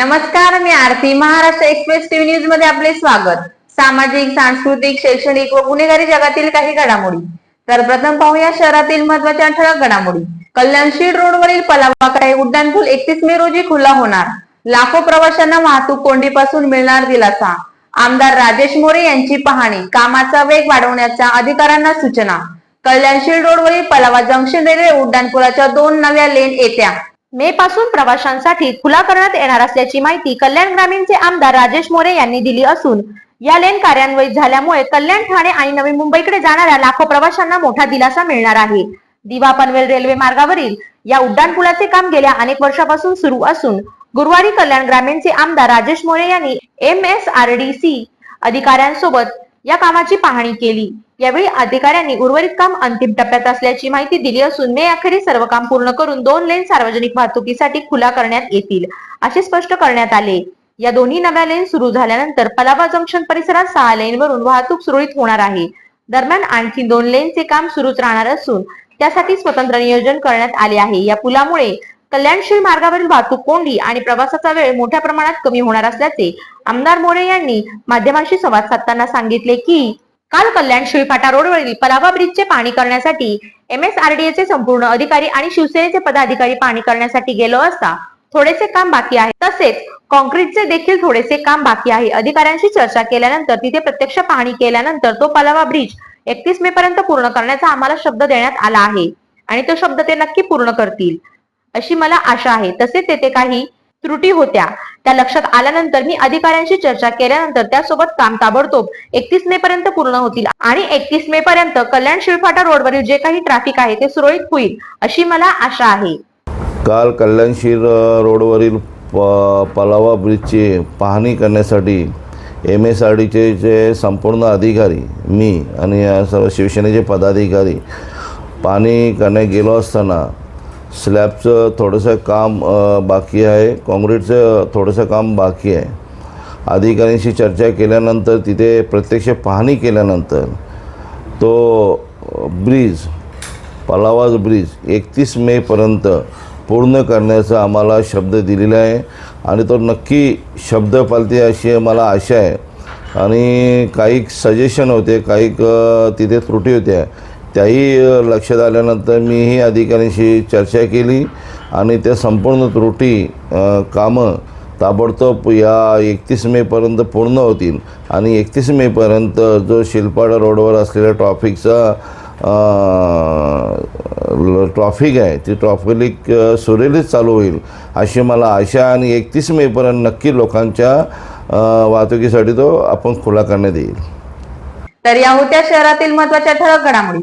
नमस्कार मी Aarti. Maharashtra express TV न्यूजमध्ये आपले स्वागत. सामाजिक सांस्कृतिक शैक्षणिक व गुन्हेगारी जगातील काही घडामोडी. तर प्रथम पाहूया शहरातील महत्त्वाच्या ठळक घडामोडी. कल्याणशीड रोडवरील पलावाकडे उड्डाणपूल एकतीस मे रोजी खुला होणार. लाखो प्रवाशांना वाहतूक कोंडीपासून मिळणार दिलासा. आमदार राजेश मोरे यांची पाहणी कामाचा वेग वाढवण्याच्या अधिकाऱ्यांना सूचना. कल्याणशीड रोडवरील पलावा जंक्शन रेल्वे उड्डाणपुलाच्या दोन नव्या लेन येत्या. मे पासून प्रवाशांसाठी खुला करण्यात येणार असल्याची माहिती कल्याण ग्रामीणचे आमदार राजेश मोरे यांनी दिली असून या लेन कार्यान्वित झाल्यामुळे कल्याण ठाणे आणि नवी मुंबईकडे जाणाऱ्या लाखो प्रवाशांना मोठा दिलासा मिळणार आहे. दिवा पनवेल रेल्वे मार्गावरील या उड्डाणपुलाचे काम गेल्या अनेक वर्षापासून सुरू असून गुरुवारी कल्याण ग्रामीणचे आमदार राजेश मोरे यांनी M S R D C अधिकाऱ्यांसोबत या कामाची पाहणी केली. यावेळी अधिकाऱ्यांनी उर्वरित काम अंतिम टप्प्यात असल्याची माहिती दिली असून मे अखेरीस सर्व काम पूर्ण करून दोन लेन सार्वजनिक वाहतुकीसाठी खुला करण्यात येतील असे स्पष्ट करण्यात आले. या दोन्ही नव्या लेन सुरू झाल्यानंतर पलावा जंक्शन परिसरात सहा लेनवरून वाहतूक सुरळीत होणार आहे. दरम्यान आणखी दोन लेनचे काम सुरूच राहणार असून त्यासाठी स्वतंत्र नियोजन करण्यात आले आहे. या पुलामुळे कल्याणशील मार्गावरील वाहतूक कोंडी आणि प्रवासाचा वेळ मोठ्या प्रमाणात कमी होणार असल्याचे आमदार मोरे यांनी माध्यमांशी संवाद साधताना सांगितले की काल कल्याण शिळफाटा रोडवरील पलावा ब्रिजचे पाणी करण्यासाठी एम एस आर डी चे संपूर्ण अधिकारी आणि शिवसेनेचे पदाधिकारी पाणी करण्यासाठी गेलो असता थोडेसे काम बाकी आहे. तसेच कॉन्क्रीटचे देखील थोडेसे काम बाकी आहे. अधिकाऱ्यांशी चर्चा केल्यानंतर तिथे प्रत्यक्ष पाहणी केल्यानंतर तो पलावा ब्रिज एकतीस मे पर्यंत पूर्ण करण्याचा आम्हाला शब्द देण्यात आला आहे आणि तो शब्द ते नक्की पूर्ण करतील. अशी मला आशा आहे. तसेच तेथे काही त्रुटी होत्या. त्या लक्षात आल्यानंतर मी अधिकाऱ्यांशी चर्चा केल्यानंतर त्यासोबत काम ताबडतोब एकतीस मे पर्यंत पूर्ण होतील आणि एकतीस मे पर्यंत कल्याण शिळफाटा रोडवरील जे काही ट्रॅफिक आहे ते सुरळीत होईल अशी मला आशा आहे. काल कल्याणशीर रोडवरील प पलावा ब्रिजची पाहणी करण्यासाठी एम एस आर डीचे जे संपूर्ण अधिकारी मी आणि सर्व शिवसेनेचे पदाधिकारी पाहणी करण्यात गेलो असताना स्लॅबचं थोडंसं काम बाकी आहे. काँक्रीटचं थोडंसं काम बाकी आहे. अधिकाऱ्यांशी चर्चा केल्यानंतर तिथे प्रत्यक्ष पाहणी केल्यानंतर तो ब्रिज पलावाज ब्रिज एकतीस मेपर्यंत पूर्ण करण्याचा आम्हाला शब्द दिलेला आहे. आणि तो नक्की शब्द पालते अशी मला आशा आहे. आणि काही सजेशन होते काही तिथे त्रुटी होत्या. त्याही लक्षात आल्यानंतर मीही अधिकाऱ्यांशी चर्चा केली आणि त्या संपूर्ण त्रुटी कामं ताबडतोब या एकतीस मेपर्यंत पूर्ण होतील. आणि एकतीस मेपर्यंत जो शिल्पाडा रोडवर असलेल्या ट्रॉफिकचा ट्रॉफिक आहे ती ट्रॉफिक सुरेलीच चालू होईल अशी मला आशा आणि एकतीस मेपर्यंत नक्की लोकांच्या वाहतुकीसाठी तो आपण खुला करण्यात येईल. तर या होत्या शहरातील महत्त्वाच्या ठळक घडामोडी.